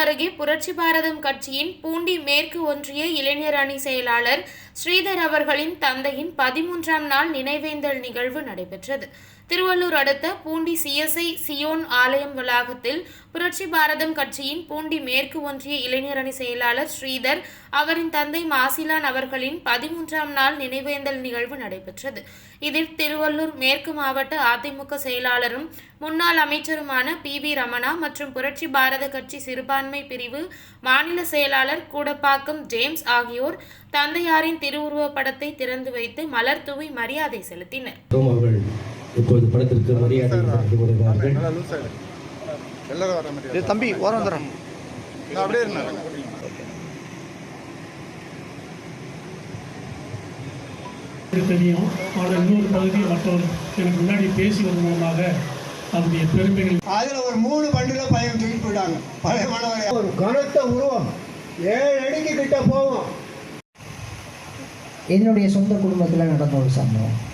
அருகே புரட்சி பாரதம் கட்சியின் பூண்டி மேற்கு ஒன்றிய இளைஞர் அணி செயலாளர் ஸ்ரீதர் அவர்களின் தந்தையின் பதிமூன்றாம் நாள் நினைவேந்தல் நிகழ்வு நடைபெற்றது. திருவள்ளூர் அடுத்த பூண்டி சிஎஸ்ஐ சியோன் ஆலயம் வளாகத்தில் புரட்சி பாரதம் கட்சியின் பூண்டி மேற்கு ஒன்றிய இளைஞர் அணி செயலாளர் ஸ்ரீதர் அவரின் தந்தை மாசிலான் அவர்களின் பதிமூன்றாம் நாள் நினைவேந்தல் நிகழ்வு நடைபெற்றது. இதில் திருவள்ளூர் மேற்கு மாவட்ட அதிமுக செயலாளரும் முன்னாள் அமைச்சருமான பி. வி. ரமணா மற்றும் புரட்சி பாரத கட்சி சிறுபான்மை பிரிவு மாநில செயலாளர் கூடப்பாக்கம் ஜேம்ஸ் ஆகியோர் தந்தையாரின் திருவுருவப் படத்தை திறந்து வைத்து மலர் தூவி மரியாதை செலுத்தினர். இப்பொழுது படத்திற்கு மரியாதை வருகிறார்கள் தம்பி ஓரம் நான் அப்படியே தெரியும் ஆனால் இன்னொரு பகுதி மற்றவர் எனக்கு முன்னாடி பேசி வரும் மூலமாக அவருடைய பெருமைகள் அதில் ஒரு மூணு பண்டில் பையன் தூக்கி போயிட்டாங்க. பழைய மாணவர். ஒரு கனத்த உருவம். ஏழு அடிக்கு கிட்ட போவோம் என்னுடைய சொந்த குடும்பத்தில் நடந்த ஒரு சம்பவம்.